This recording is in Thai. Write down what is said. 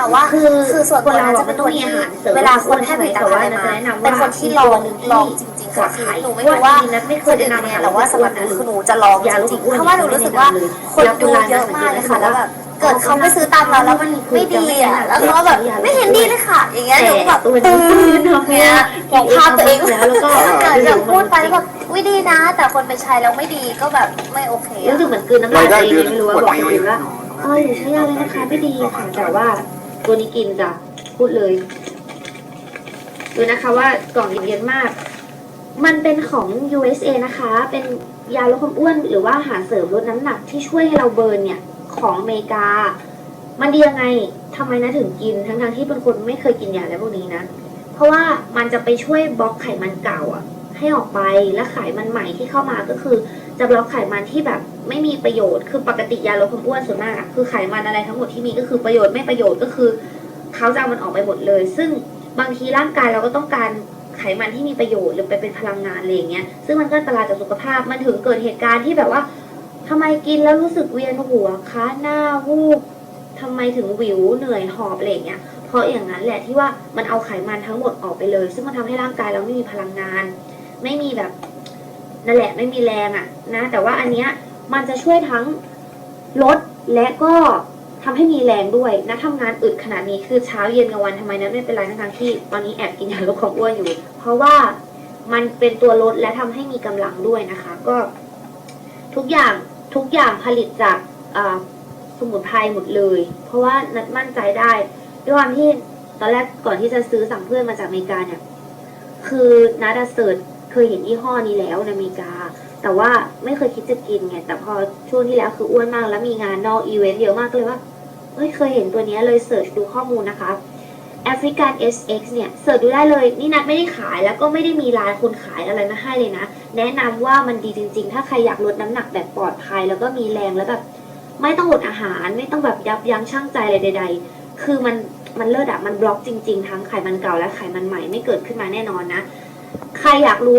แต่ว่าคือคือส่วนตัวคนเรานะจะเป็นคนที่มันต้องมีอาหารเสริมเวลาคนให้ผลิตภัณฑ์อะไรมาแต่ว่าจะแนะนำว่าเป็นคนที่ลองลองจริงๆค่ะคือหนูไม่รู้ว่านัทไม่เคคนยอื่นแนะนำเนี่ยแต่ว่าสำหรับหนูคือหนูจะลองจริงๆเพราะว่าหนูรู้สึกว่าคนดูเยอะมากเลยค่ะแล้วแบบเกิดเขาไม่ซื้อตามเราแล้วมันไม่ดีอะแล้วเขาก็แบบไม่เห็นดีเลยค่ะอย่างเงี้ยหนูก็แบบตัวตื่นี้นเนาะเนี่ยมองภาพตัวเองแล้วแล้วก็เกิดแบบพูดไปแล้วแบบวิดีนะ แต่คนไปใช้แล้วไม่ดีก็แบบไม่โอเคอะรู้สึกเหมือนกลืนน้ำลายตัวเองไม่รู้ว่าบอกคนอื่นว่าเอออย่าใช้ยาเลยนะคะไม่ดีค่ะแต่ว่า ตัวนี้กินจ้ะพูดเลย ดูนะคะว่ากล่องเย็นมาก มันเป็นของ USA นะคะ เป็นยาลดความอ้วนหรือว่าอาหารเสริมลดน้ำหนักที่ช่วยให้เราเบิร์นเนี่ย ของอเมริกา มันดียังไงทำไมนะถึงกิน ทั้งๆที่เป็นคนไม่เคยกินยาอะไรพวกนี้นะ เพราะว่ามันจะไปช่วยบล็อกไขมันเก่าอะให้ออกไปและไขมันใหม่ที่เข้ามาก็คือ จะบล็อกไขมันที่แบบไม่มีประโยชน์ คือปกติยาลดความอ้วนส่วนมากอะคือไขมันอะไรทั้งหมดที่มีก็คือประโยชน์ไม่ประโยชน์ก็คือเขาจะเอามันออกไปหมดเลย ซึ่งบางทีร่างกายเราก็ต้องการไขมันที่มีประโยชน์หรือไปเป็นพลังงานอะไรอย่างเงี้ย ซึ่งมันก็อันตรายต่อสุขภาพ มันถึงเกิดเหตุการณ์ที่แบบว่าทำไมกินแล้วรู้สึกเวียนหัวคะหน้าวูบทำไมถึงวิวเหนื่อยหอบอะไรอย่างเงี้ย เพราะอย่างนั้นแหละที่ว่ามันเอาไขมันทั้งหมดออกไปเลย ซึ่งมันทำให้ร่างกายเราไม่มีพลังงาน ไม่มีแบบ นั่นแหละไม่มีแรงอะนะแต่ว่าอันเนี้ยมันจะช่วยทั้งลดและก็ทำให้มีแรงด้วยนะทำงานอึดขนาดนี้คือเช้าเย็นกลางวันทำไมนะไม่เป็นไรทั้งที่ตอนนี้แอบกินยาลดความอ้วนอยู่ เพราะว่ามันเป็นตัวลดและทำให้มีกำลังด้วยนะคะ ก็ ทุกอย่างทุกอย่างผลิตจากสมุนไพรหมดเลย เพราะว่านัดมั่นใจได้ด้วยความที่ตอนแรกก่อนที่จะซื้อสั่งเพื่อนมาจากอเมริกาเนี่ย คือนัดเสิร์ช เคยเห็นยี่ห้อนี้แล้วในอเมริกา แต่ว่าไม่เคยคิดจะกินไง แต่พอช่วงที่แล้วคืออ้วนมากแล้วมีงานนอกอีเวนต์เยอะมากเลยว่าเอ้ยเคยเห็นตัวนี้เลยเสิร์ชดูข้อมูลนะคะ African SX เนี่ยเสิร์ชดูได้เลยนี่นัดไม่ได้ขายแล้วก็ไม่ได้มีร้านคนขายอะไรมาให้เลยนะ แนะนำว่ามันดีจริง ๆ ถ้าใครอยากลดน้ำหนักแบบปลอดภัย แล้วก็มีแรงแล้วแบบไม่ต้องอดอาหาร ไม่ต้องแบบยับยั้งชั่งใจอะไรใด ๆ คือมันมันเลิศอะมันบล็อกจริง ๆ ทั้งไขมันเก่าและไขมันใหม่ไม่เกิดขึ้นมาแน่นอนนะ ใครอยากรู้